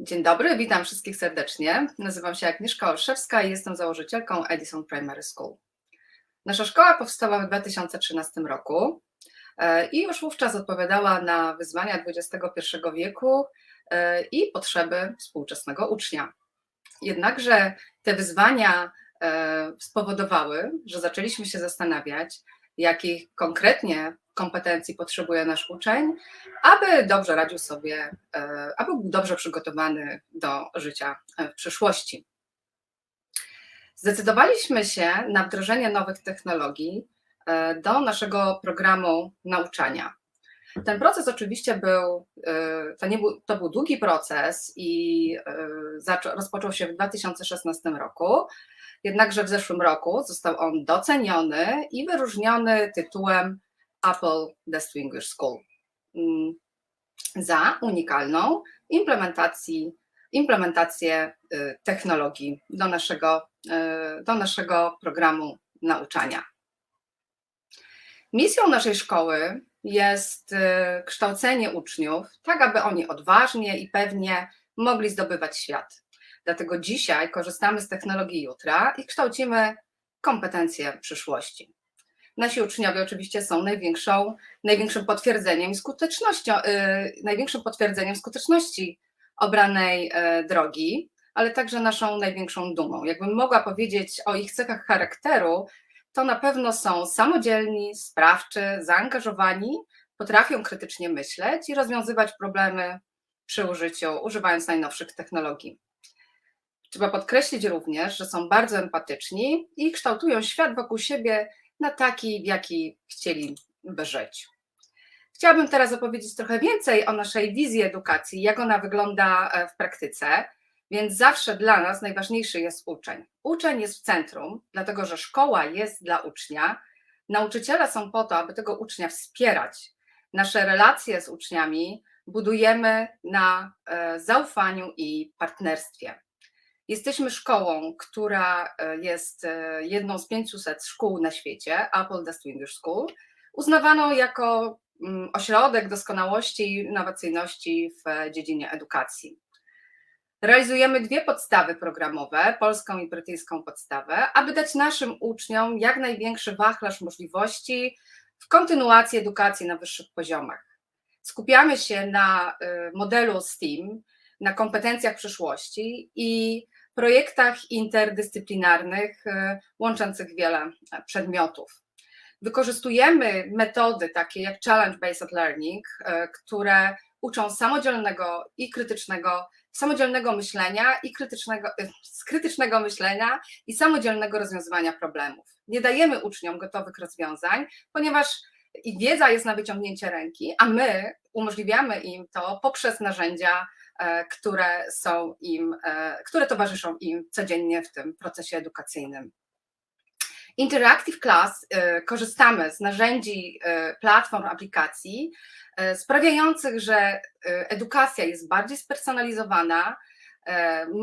Dzień dobry, witam wszystkich serdecznie. Nazywam się Agnieszka Olszewska i jestem założycielką Edison Primary School. Nasza szkoła powstała w 2013 roku e, i już wówczas odpowiadała na wyzwania XXI wieku e, i potrzeby współczesnego ucznia. Jednakże te wyzwania e, spowodowały, że zaczęliśmy się zastanawiać, jakich konkretnie kompetencji potrzebuje nasz uczeń, aby dobrze radził sobie, e, aby był dobrze przygotowany do życia w przyszłości. Zdecydowaliśmy się na wdrożenie nowych technologii e, do naszego programu nauczania. Ten proces oczywiście był, e, to, nie był, to był długi proces i rozpoczął się w 2016 roku, jednakże w zeszłym roku został on doceniony i wyróżniony tytułem Apple Distinguished School mm, za unikalną implementację y, technologii do naszego, y, do naszego programu nauczania. Misją naszej szkoły jest y, kształcenie uczniów, tak aby oni odważnie i pewnie mogli zdobywać świat. Dlatego dzisiaj korzystamy z technologii jutra i kształcimy kompetencje przyszłości. Nasi uczniowie oczywiście są największą, największym potwierdzeniem skuteczności, yy, największym potwierdzeniem skuteczności obranej yy, drogi, ale także naszą największą dumą. Jakbym mogła powiedzieć o ich cechach charakteru, to na pewno są samodzielni, sprawczy, zaangażowani, potrafią krytycznie myśleć i rozwiązywać problemy przy użyciu, używając najnowszych technologii. Trzeba podkreślić również, że są bardzo empatyczni i kształtują świat wokół siebie na taki, w jaki chcieliby żyć. Chciałabym teraz opowiedzieć trochę więcej o naszej wizji edukacji, jak ona wygląda e, w praktyce, więc zawsze dla nas najważniejszy jest uczeń. Uczeń jest w centrum, dlatego że szkoła jest dla ucznia. Nauczyciele są po to, aby tego ucznia wspierać. Nasze relacje z uczniami budujemy na e, zaufaniu i partnerstwie. Jesteśmy szkołą, która e, jest e, jedną z 500 szkół na świecie, Apple Distinguished School, uznawaną jako mm, ośrodek doskonałości i innowacyjności w dziedzinie edukacji. Realizujemy dwie podstawy programowe, polską i brytyjską podstawę, aby dać naszym uczniom jak największy wachlarz możliwości w kontynuacji edukacji na wyższych poziomach. Skupiamy się na e, modelu STEAM, na kompetencjach przyszłości i projektach interdyscyplinarnych e, łączących wiele e, przedmiotów. Wykorzystujemy metody takie jak Challenge-Based Learning, e, które uczą samodzielnego i krytycznego, samodzielnego myślenia i krytycznego, krytycznego myślenia i samodzielnego rozwiązywania problemów. Nie dajemy uczniom gotowych rozwiązań, ponieważ ich wiedza jest na wyciągnięcie ręki, a my umożliwiamy im to poprzez narzędzia które są im, e, które towarzyszą im codziennie w tym procesie edukacyjnym. Interactive Class e, korzystamy z narzędzi, platform, aplikacji sprawiających, że edukacja jest bardziej spersonalizowana,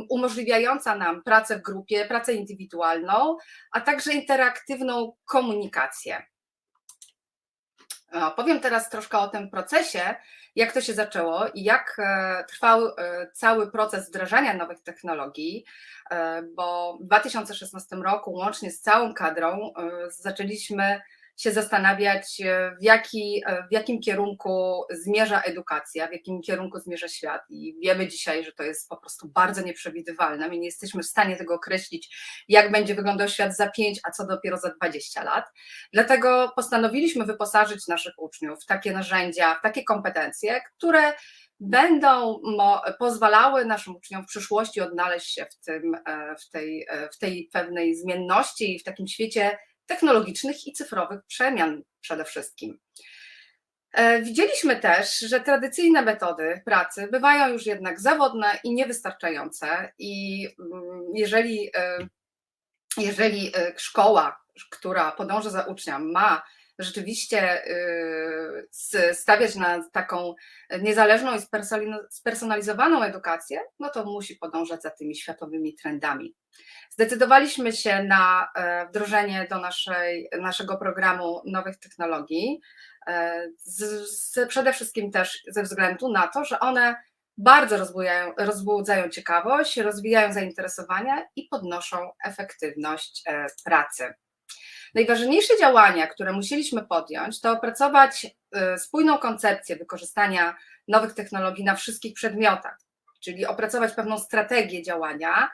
umożliwiająca nam pracę w grupie, pracę indywidualną, a także interaktywną komunikację. Powiem teraz troszkę o tym procesie, jak to się zaczęło i jak e, trwał e, cały proces wdrażania nowych technologii, e, bo w 2016 roku łącznie z całą kadrą zaczęliśmy się zastanawiać, e, w, jaki, e, w jakim kierunku zmierza edukacja, w jakim kierunku zmierza świat. I wiemy dzisiaj, że to jest po prostu bardzo nieprzewidywalne. My nie jesteśmy w stanie tego określić, jak będzie wyglądał świat za 5, a co dopiero za 20 lat. Dlatego postanowiliśmy wyposażyć naszych uczniów w takie narzędzia, w takie kompetencje, które będą pozwalały naszym uczniom w przyszłości odnaleźć się w, tym, e, w, tej, w tej pewnej zmienności i w takim świecie technologicznych i cyfrowych przemian przede wszystkim. E, widzieliśmy też, że tradycyjne metody pracy bywają już jednak zawodne i niewystarczające, i mm, jeżeli, e, jeżeli e, szkoła, która podąża za uczniem, ma rzeczywiście stawiać na taką niezależną i spersonalizowaną edukację, no to musi podążać za tymi światowymi trendami. Zdecydowaliśmy się na e, wdrożenie do naszej, naszego programu nowych technologii, e, z, z, przede wszystkim też ze względu na to, że one bardzo rozbudzają ciekawość, rozwijają zainteresowania i podnoszą efektywność e, pracy. Najważniejsze działania, które musieliśmy podjąć, to opracować e, spójną koncepcję wykorzystania nowych technologii na wszystkich przedmiotach, czyli opracować pewną strategię działania,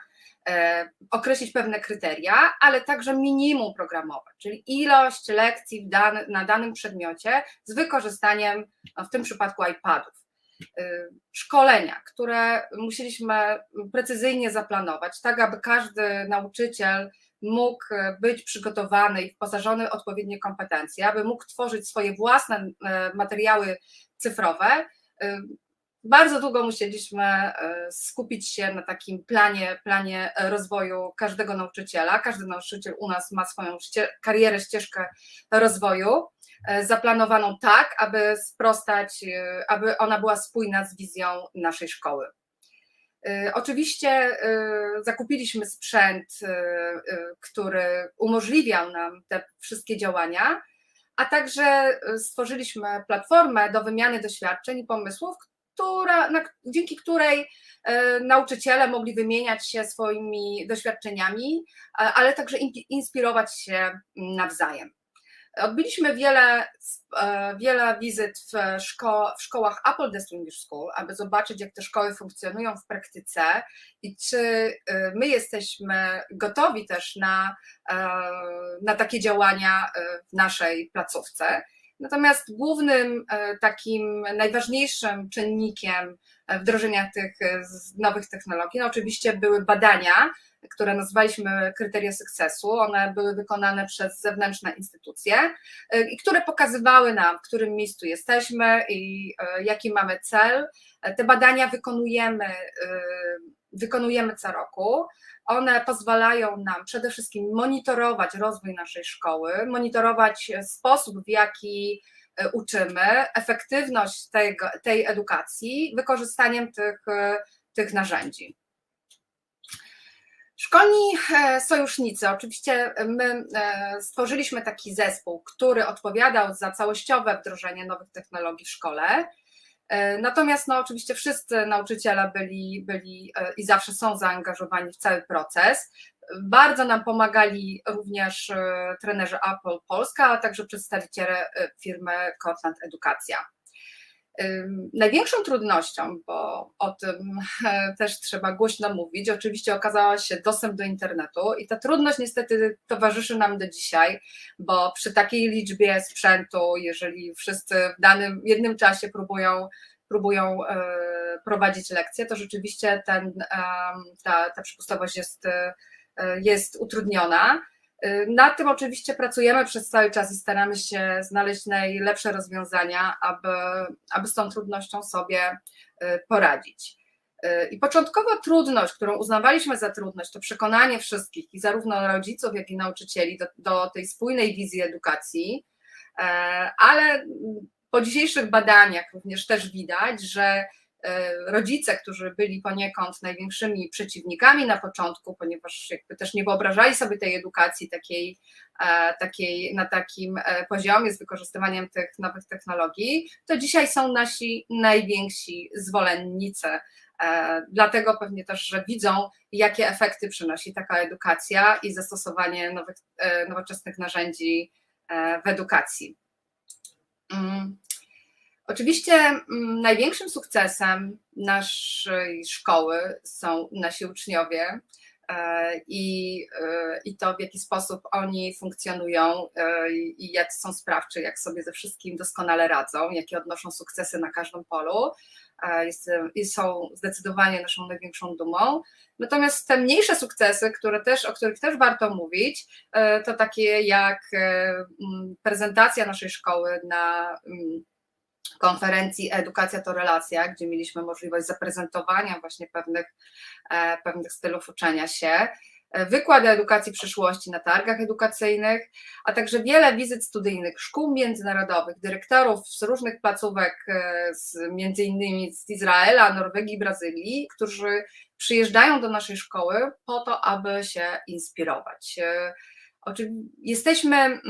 e, określić pewne kryteria, ale także minimum programowe, czyli ilość lekcji na danym przedmiocie z wykorzystaniem, no w tym przypadku iPadów. E, szkolenia, które musieliśmy precyzyjnie zaplanować, tak aby każdy nauczyciel mógł być przygotowany i wposażony w odpowiednie kompetencje, aby mógł tworzyć swoje własne e, materiały cyfrowe. E, bardzo długo musieliśmy e, skupić się na takim planie, planie rozwoju każdego nauczyciela. Każdy nauczyciel u nas ma swoją ście karierę, ścieżkę rozwoju, zaplanowaną tak, aby sprostać, aby ona była spójna z wizją naszej szkoły. Y, oczywiście y, zakupiliśmy sprzęt, y, który umożliwiał nam te wszystkie działania, a także stworzyliśmy platformę do wymiany doświadczeń i pomysłów, która, na, dzięki której nauczyciele mogli wymieniać się swoimi doświadczeniami, ale także inspirować się nawzajem. Odbyliśmy wiele, e, wiele wizyt w, szko w szkołach Apple Distinguished School, aby zobaczyć, jak te szkoły funkcjonują w praktyce i czy e, my jesteśmy gotowi też na, e, na takie działania w naszej placówce. Natomiast głównym takim najważniejszym czynnikiem wdrożenia tych nowych technologii, no oczywiście były badania, które nazwaliśmy kryteria sukcesu. One były wykonane przez zewnętrzne instytucje i które pokazywały nam, w którym miejscu jesteśmy i jaki mamy cel. Te badania wykonujemy, wykonujemy co roku. One pozwalają nam przede wszystkim monitorować rozwój naszej szkoły, monitorować sposób, w jaki uczymy, efektywność tego, tej edukacji wykorzystaniem tych, tych narzędzi. Szkolni e, sojusznicy, oczywiście my e, stworzyliśmy taki zespół, który odpowiadał za całościowe wdrożenie nowych technologii w szkole. E, natomiast no, oczywiście wszyscy nauczyciele byli, byli i zawsze są zaangażowani w cały proces. Bardzo nam pomagali również trenerzy Apple Polska, a także przedstawiciele firmy Cortland Edukacja. Największą trudnością, bo o tym też trzeba głośno mówić, oczywiście okazała się dostęp do internetu i ta trudność niestety towarzyszy nam do dzisiaj, bo przy takiej liczbie sprzętu, jeżeli wszyscy w danym jednym czasie próbują próbują e, prowadzić lekcje, to rzeczywiście ten, ta, ta przepustowość jest, e, jest utrudniona. Y, nad tym oczywiście pracujemy przez cały czas i staramy się znaleźć najlepsze rozwiązania, aby, aby z tą trudnością sobie y, poradzić. Y, I początkowo trudność, którą uznawaliśmy za trudność, to przekonanie wszystkich, i zarówno rodziców, jak i nauczycieli, do, do tej spójnej wizji edukacji, e, ale po dzisiejszych badaniach również też widać, że rodzice, którzy byli poniekąd największymi przeciwnikami na początku, ponieważ jakby też nie wyobrażali sobie tej edukacji takiej, e, takiej na takim e, poziomie z wykorzystywaniem tych nowych technologii, to dzisiaj są nasi najwięksi zwolennicy. Dlatego pewnie też, że widzą, jakie efekty przynosi taka edukacja i zastosowanie nowych, nowoczesnych narzędzi w edukacji. Oczywiście mm, największym sukcesem naszej szkoły są nasi uczniowie e, i, e, i to, w jaki sposób oni funkcjonują e, i jak są sprawczy, jak sobie ze wszystkim doskonale radzą, jakie odnoszą sukcesy na każdym polu. Jest, są zdecydowanie naszą największą dumą. Natomiast te mniejsze sukcesy, które też, o których też warto mówić, to takie jak prezentacja naszej szkoły na konferencji Edukacja to relacja, gdzie mieliśmy możliwość zaprezentowania właśnie pewnych, e, pewnych stylów uczenia się, e, wykłady edukacji przyszłości na targach edukacyjnych, a także wiele wizyt studyjnych szkół międzynarodowych, dyrektorów z różnych placówek, e, z, między innymi z Izraela, Norwegii Brazylii, którzy przyjeżdżają do naszej szkoły po to, aby się inspirować. Jesteśmy, mm,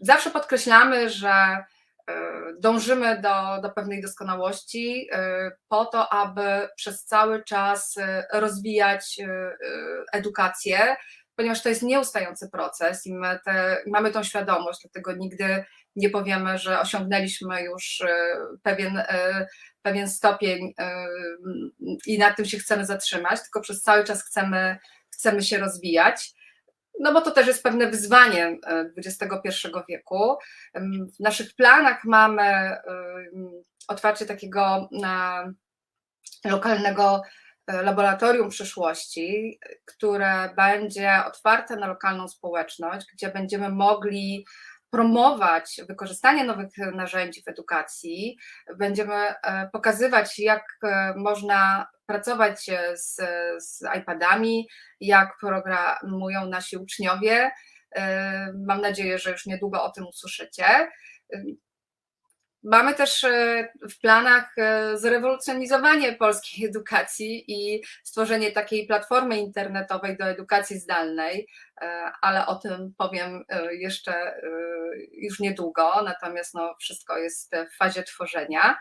zawsze podkreślamy, że dążymy do, do pewnej doskonałości po to, aby przez cały czas rozwijać edukację, ponieważ to jest nieustający proces i my te, mamy tą świadomość, dlatego nigdy nie powiemy, że osiągnęliśmy już pewien, pewien stopień i na tym się chcemy zatrzymać, tylko przez cały czas chcemy, chcemy się rozwijać. No bo to też jest pewne wyzwanie XXI wieku. W naszych planach mamy otwarcie takiego lokalnego laboratorium przyszłości, które będzie otwarte na lokalną społeczność, gdzie będziemy mogli promować wykorzystanie nowych narzędzi w edukacji, będziemy e, pokazywać, jak e, można pracować z, z iPadami, jak programują nasi uczniowie. E, mam nadzieję, że już niedługo o tym usłyszycie. Mamy też e, w planach e, zrewolucjonizowanie polskiej edukacji i stworzenie takiej platformy internetowej do edukacji zdalnej, e, ale o tym powiem jeszcze już niedługo, natomiast no, wszystko jest w fazie tworzenia.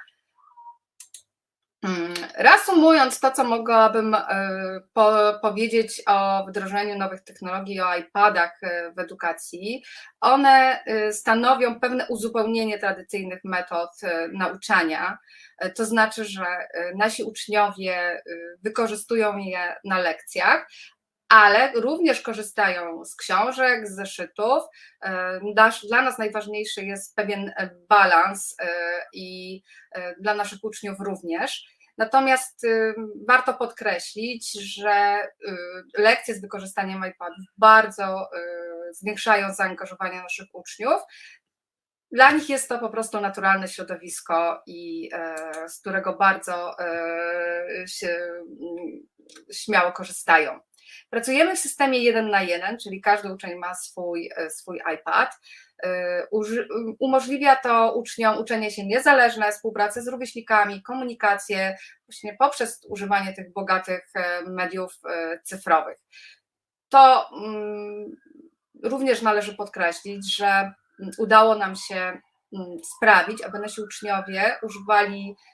Mm, reasumując to, co mogłabym e, po, powiedzieć o wdrożeniu nowych technologii, o iPadach e, w edukacji, one e, stanowią pewne uzupełnienie tradycyjnych metod nauczania. To znaczy, że nasi uczniowie wykorzystują je na lekcjach, ale również korzystają z książek, z zeszytów. Dla nas najważniejszy jest pewien balans i dla naszych uczniów również. Natomiast y, warto podkreślić, że y, lekcje z wykorzystaniem iPadów bardzo y, zwiększają zaangażowanie naszych uczniów. Dla nich jest to po prostu naturalne środowisko i e, z którego bardzo e, się, mm, śmiało korzystają. Pracujemy w systemie jeden na jeden, czyli każdy uczeń ma swój, e, swój iPad. E, umożliwia to uczniom uczenie się niezależne, współpracę z rówieśnikami, komunikację właśnie poprzez używanie tych bogatych e, mediów cyfrowych. To mm, również należy podkreślić, że udało nam się mm, sprawić, aby nasi uczniowie używali E,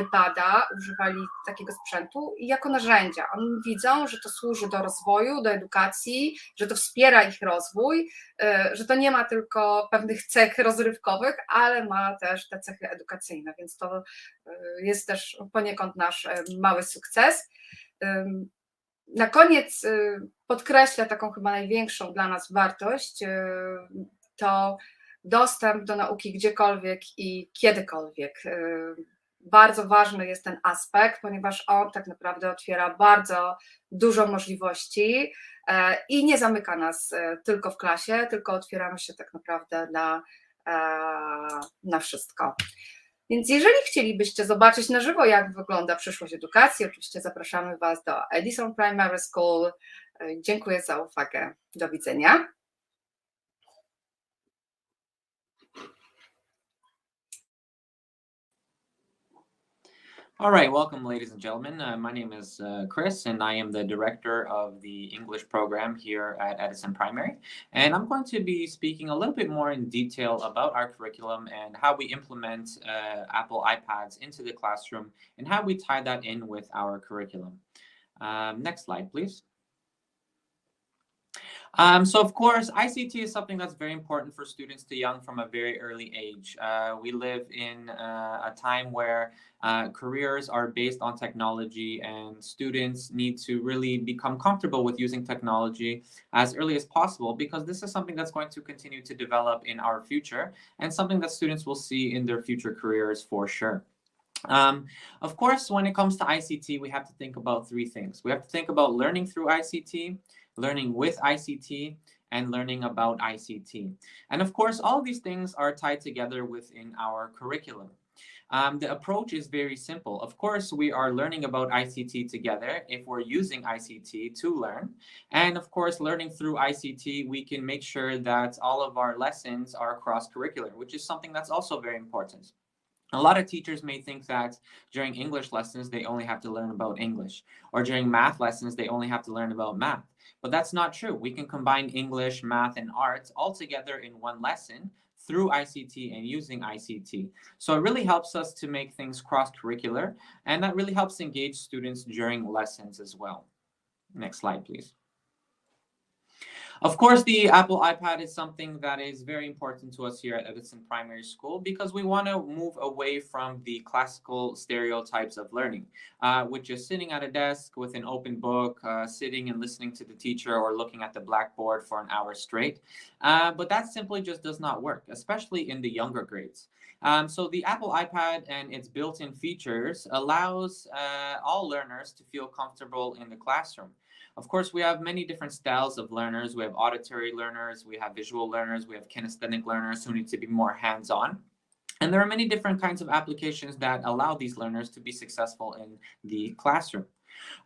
iPada, używali takiego sprzętu jako narzędzia. Oni widzą, że to służy do rozwoju, do edukacji, że to wspiera ich rozwój, e, że to nie ma tylko pewnych cech rozrywkowych, ale ma też te cechy edukacyjne, więc to e, jest też poniekąd nasz mały sukces. Na koniec podkreślę taką chyba największą dla nas wartość, to dostęp do nauki gdziekolwiek i kiedykolwiek bardzo ważny jest ten aspekt, ponieważ on tak naprawdę otwiera bardzo dużo możliwości e, i nie zamyka nas e, tylko w klasie, tylko otwieramy się tak naprawdę na, e, na wszystko. Więc jeżeli chcielibyście zobaczyć na żywo, jak wygląda przyszłość edukacji, oczywiście zapraszamy Was do Edison Primary School. Dziękuję za uwagę. Do widzenia. All right, welcome, ladies and gentlemen. Uh, my name is uh, Chris, and I am the director of the English program here at Edison Primary. And I'm going to be speaking a little bit more in detail about our curriculum and how we implement uh, Apple iPads into the classroom and how we tie that in with our curriculum. Um, next slide, please. Um, so of course, ICT is something that's very important for students to young from a very early age. Uh, we live in uh, a time where uh, careers are based on technology and students need to really become comfortable with using technology as early as possible because this is something that's going to continue to develop in our future and something that students will see in their future careers for sure. Um, of course, when it comes to ICT, we have to think about three things. We have to think about learning through ICT, learning with ICT, and learning about ICT. And of course, all these things are tied together within our curriculum. Um, the approach is very simple. Of course, we are learning about ICT together if we're using ICT to learn. And of course, learning through ICT, we can make sure that all of our lessons are cross curricular, which is something that's also very important. A lot of teachers may think that during English lessons, they only have to learn about English, or during math lessons, they only have to learn about math. But that's not true. We can combine English, math, and arts all together in one lesson through ICT and using ICT. So it really helps us to make things cross-curricular, and that really helps engage students during lessons as well. Next slide, please. Of course, the Apple iPad is something that is very important to us here at Edison Primary School because we want to move away from the classical stereotypes of learning, uh, which is sitting at a desk with an open book, uh, sitting and listening to the teacher or looking at the blackboard for an hour straight. Uh, but that simply just does not work, especially in the younger grades. Um, so the Apple iPad and its built-in features allows uh, all learners to feel comfortable in the classroom. Of course, we have many different styles of learners. We have auditory learners, we have visual learners, we have kinesthetic learners who need to be more hands-on. And there are many different kinds of applications that allow these learners to be successful in the classroom.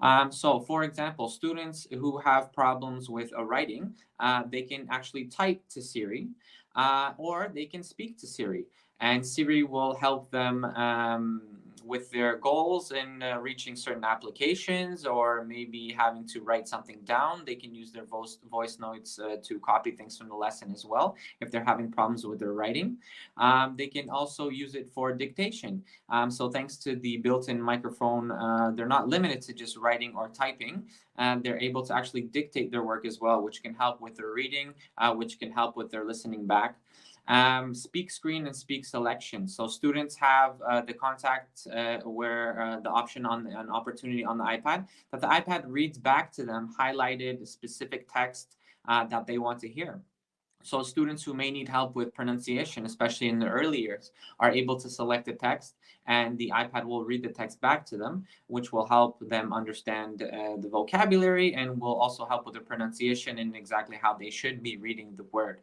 Um, so, for example, students who have problems with uh, writing, uh, they can actually type to Siri, uh, or they can speak to Siri, and Siri will help them um, with their goals in uh, reaching certain applications or maybe having to write something down. They can use their voice, voice notes uh, to copy things from the lesson as well if they're having problems with their writing. Um, they can also use it for dictation. Um, so thanks to the built-in microphone, uh, they're not limited to just writing or typing. And they're able to actually dictate their work as well, which can help with their reading, uh, which can help with their listening back um, speak screen and speak selection. So students have uh, the contact uh, where uh, the option on an opportunity on the iPad that the iPad reads back to them highlighted specific text uh, that they want to hear. So students who may need help with pronunciation, especially in the early years, are able to select the text and the iPad will read the text back to them, which will help them understand uh, the vocabulary and will also help with the pronunciation and exactly how they should be reading the word.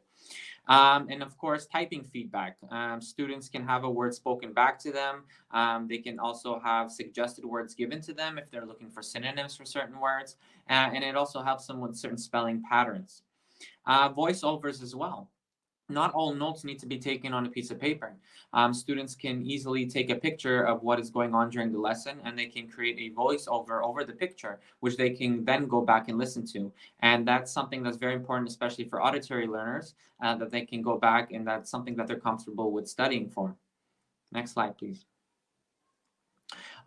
Um, and of course, typing feedback. Um, students can have a word spoken back to them. Um, they can also have suggested words given to them if they're looking for synonyms for certain words. Uh, and it also helps them with certain spelling patterns. Uh, voiceovers as well not all notes need to be taken on a piece of paper. Um, students can easily take a picture of what is going on during the lesson and they can create a voiceover over over the picture, which they can then go back and listen to. And that's something that's very important, especially for auditory learners, uh, that they can go back and that's something that they're comfortable with studying for. Next slide, please.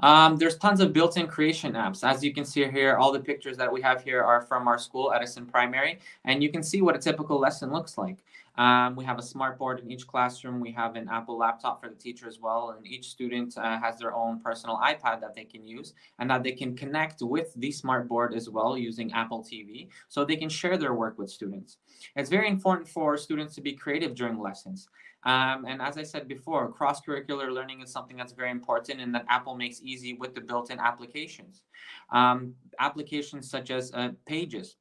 Um, there's tons of built-in creation apps. As you can see here, all the pictures that we have here are from our school, Edison Primary, and you can see what a typical lesson looks like. Um, we have a smart board in each classroom. We have an Apple laptop for the teacher as well, and each student uh, has their own personal iPad that they can use and that they can connect with the smart board as well using Apple TV, so they can share their work with students. It's very important for students to be creative during lessons. Um, and as I said before, cross-curricular learning is something that's very important and that Apple makes easy with the built-in applications. Um, applications such as uh, Pages,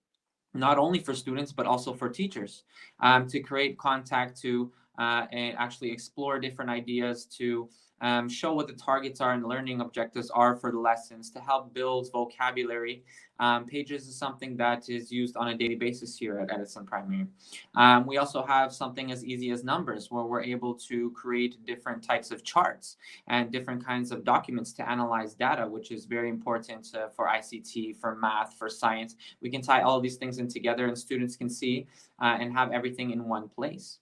not only for students, but also for teachers um, to create contact, to uh, and actually explore different ideas, to um, show what the targets are and learning objectives are for the lessons, to help build vocabulary. Um, Pages is something that is used on a daily basis here at Edison Primary. Um, we also have something as easy as numbers, where we're able to create different types of charts and different kinds of documents to analyze data, which is very important uh, for ICT, for math, for science. We can tie all these things in together and students can see uh, and have everything in one place.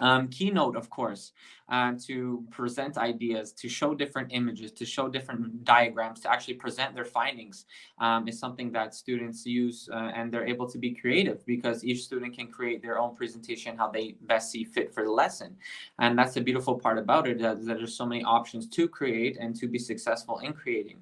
Um, keynote, of course, uh, to present ideas, to show different images, to show different diagrams, to actually present their findings um, is something that students use uh, and they're able to be creative because each student can create their own presentation how they best see fit for the lesson. And that's the beautiful part about it, that, that there's so many options to create and to be successful in creating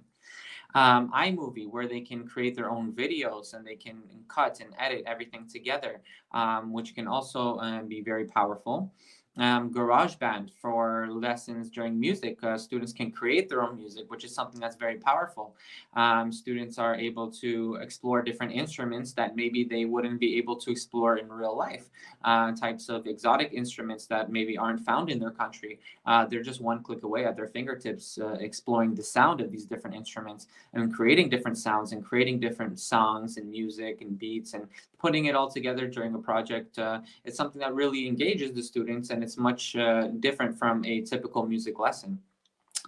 um, iMovie, where they can create their own videos and they can cut and edit everything together, um, which can also uh, be very powerful um, GarageBand for lessons during music. Uh, students can create their own music, which is something that's very powerful. Um, students are able to explore different instruments that maybe they wouldn't be able to explore in real life. Uh, types of exotic instruments that maybe aren't found in their country. Uh, they're just one click away at their fingertips, uh, exploring the sound of these different instruments and creating different sounds and creating different songs and music and beats and putting it all together during a project. Uh, it's something that really engages the students and it's much uh, different from a typical music lesson.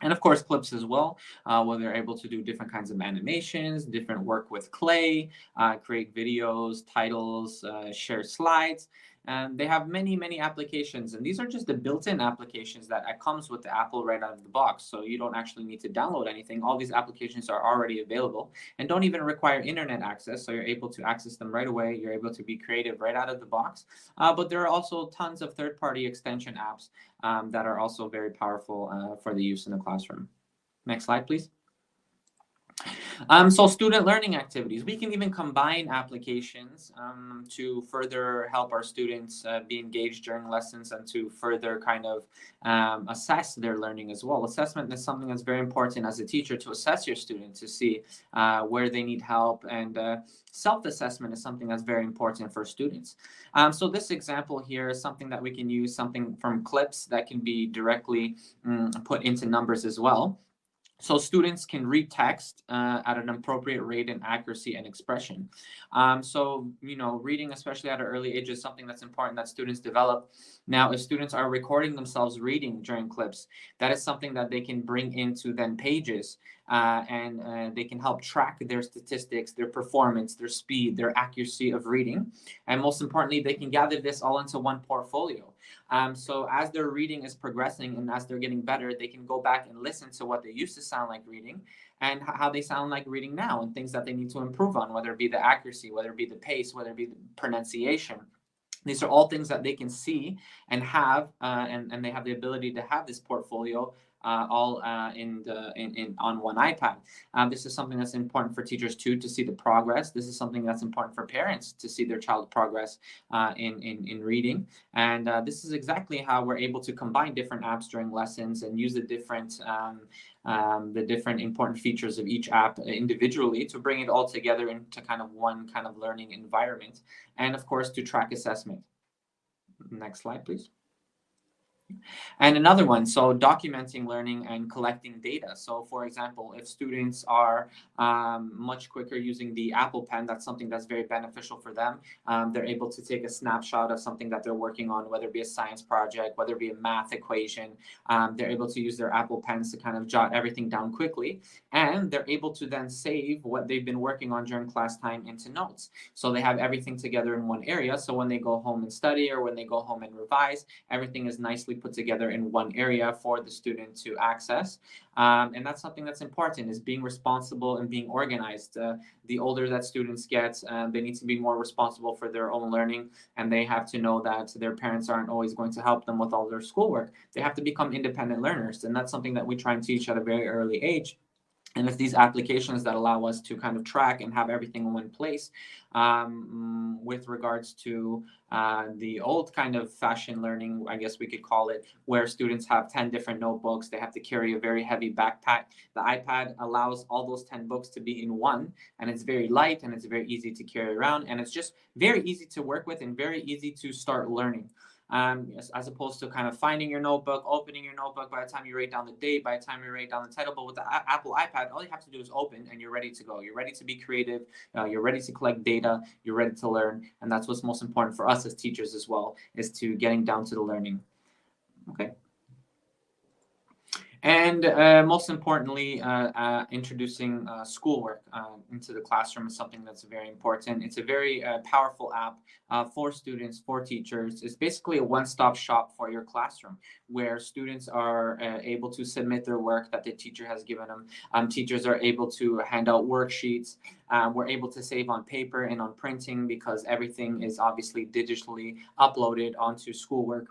And of course, clips as well, uh, where they're able to do different kinds of animations, different work with clay, uh, create videos, titles, uh, share slides. And they have many many applications. And these are just the built-in applications that comes with the apple right out of the box. So you don't actually need to download anything. All these applications are already available and don't even require internet access. So you're able to access them right away. You're able to be creative right out of the box. Uh, but there are also tons of third-party extension apps um, that are also very powerful uh, for the use in the classroom. Next slide please um, so student learning activities, we can even combine applications um, to further help our students uh, be engaged during lessons and to further kind of um, assess their learning as well. Assessment is something that's very important as a teacher to assess your student to see uh, where they need help and uh, self-assessment is something that's very important for students. Um, so this example here is something that we can use something from clips that can be directly mm, put into numbers as well. So students can read text uh, at an appropriate rate and accuracy and expression. Um, so, you know, reading, especially at an early age, is something that's important that students develop. Now, if students are recording themselves reading during clips, that is something that they can bring into then pages uh, and uh, they can help track their statistics, their performance, their speed, their accuracy of reading. And most importantly, they can gather this all into one portfolio. Um, so as their reading is progressing and as they're getting better, they can go back and listen to what they used to sound like reading and how they sound like reading now and things that they need to improve on, whether it be the accuracy, whether it be the pace, whether it be the pronunciation. These are all things that they can see and have, uh, and, and they have the ability to have this portfolio uh, all uh, in the in, in on one iPad. Um, this is something that's important for teachers too to see the progress. This is something that's important for parents to see their child progress uh, in, in in reading. And uh, this is exactly how we're able to combine different apps during lessons and use the different um, um, the different important features of each app individually to bring it all together into kind of one kind of learning environment. And of course, to track assessment. Next slide, please. And another one, so documenting learning and collecting data. So, for example, if students are um, much quicker using the Apple Pen, that's something that's very beneficial for them. Um, they're able to take a snapshot of something that they're working on, whether it be a science project, whether it be a math equation. Um, they're able to use their Apple Pens to kind of jot everything down quickly. And they're able to then save what they've been working on during class time into notes. So they have everything together in one area. So when they go home and study or when they go home and revise, everything is nicely put together in one area for the student to access. Um, and that's something that's important is being responsible and being organized. Uh, the older that students get, uh, they need to be more responsible for their own learning and they have to know that their parents aren't always going to help them with all their schoolwork. They have to become independent learners. And that's something that we try and teach at a very early age and if these applications that allow us to kind of track and have everything in one place um, with regards to uh, the old kind of fashion learning i guess we could call it where students have 10 different notebooks they have to carry a very heavy backpack. The ipad allows all those 10 books to be in one and it's very light and it's very easy to carry around and it's just very easy to work with and very easy to start learning um, as, as opposed to kind of finding your notebook, opening your notebook. By the time you write down the date, by the time you write down the title, but with the A- Apple iPad, all you have to do is open, and you're ready to go. You're ready to be creative. Uh, you're ready to collect data. You're ready to learn, and that's what's most important for us as teachers as well, is to getting down to the learning. Okay. And uh, most importantly, uh, uh, introducing uh, schoolwork uh, into the classroom is something that's very important. It's a very uh, powerful app for students, for teachers. It's basically a one-stop shop for your classroom where students are able to submit their work that the teacher has given them. Um, teachers are able to hand out worksheets. Um, we're able to save on paper and on printing because everything is obviously digitally uploaded onto schoolwork.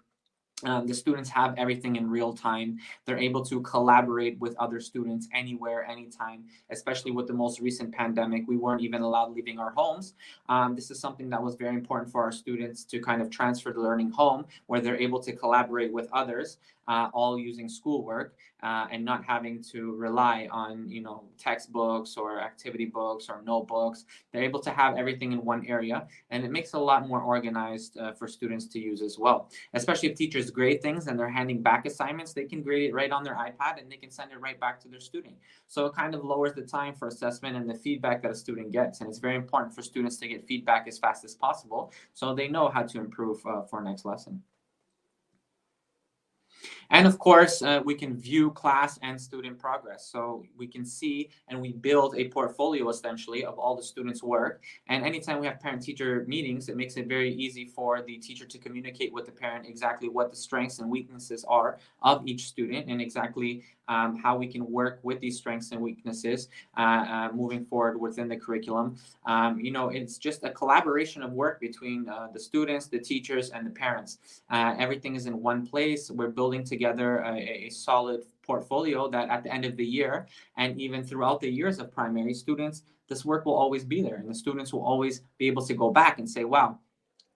Um, the students have everything in real time. They're able to collaborate with other students anywhere, anytime, especially with the most recent pandemic. We weren't even allowed leaving our homes. Um, this is something that was very important for our students to kind of transfer the learning home, where they're able to collaborate with others, uh, all using schoolwork uh, and not having to rely on, you know, textbooks or activity books or notebooks. They're able to have everything in one area, and it makes a lot more organized uh, for students to use as well especially if teachers grade things and they're handing back assignments, they can grade it right on their iPad and they can send it right back to their student. So it kind of lowers the time for assessment and the feedback that a student gets. And it's very important for students to get feedback as fast as possible so they know how to improve uh, for next lesson. And of course, uh, we can view class and student progress. So we can see and we build a portfolio essentially of all the students' work. And anytime we have parent teacher meetings, it makes it very easy for the teacher to communicate with the parent exactly what the strengths and weaknesses are of each student and exactly um, how we can work with these strengths and weaknesses uh, uh, moving forward within the curriculum. Um, you know, it's just a collaboration of work between uh, the students, the teachers, and the parents. Uh, everything is in one place. We're building together a, a solid portfolio that at the end of the year and even throughout the years of primary students, this work will always be there. And the students will always be able to go back and say, wow,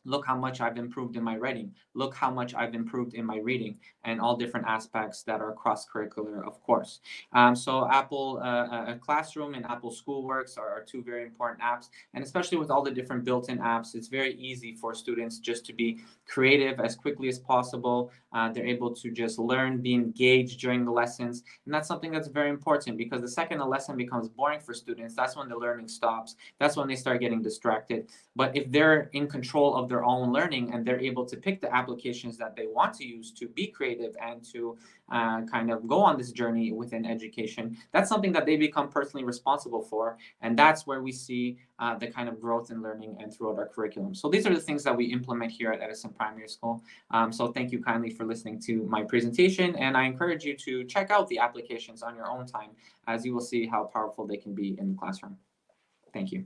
look how much I've improved in my writing. Look how much I've improved in my reading and all different aspects that are cross curricular, of course. Um, so Apple uh, uh, Classroom and Apple Schoolworks are, are two very important apps. And especially with all the different built in apps, it's very easy for students just to be creative as quickly as possible. Uh, they're able to just learn, be engaged during the lessons. And that's something that's very important because the second a lesson becomes boring for students, that's when the learning stops. That's when they start getting distracted. But if they're in control of their own learning and they're able to pick the applications that they want to use to be creative and to uh, kind of go on this journey within education, that's something that they become personally responsible for. And that's where we see uh, the kind of growth in learning and throughout our curriculum. So these are the things that we implement here at Edison Primary School. Um, so thank you kindly for listening to my presentation. And I encourage you to check out the applications on your own time as you will see how powerful they can be in the classroom. Thank you.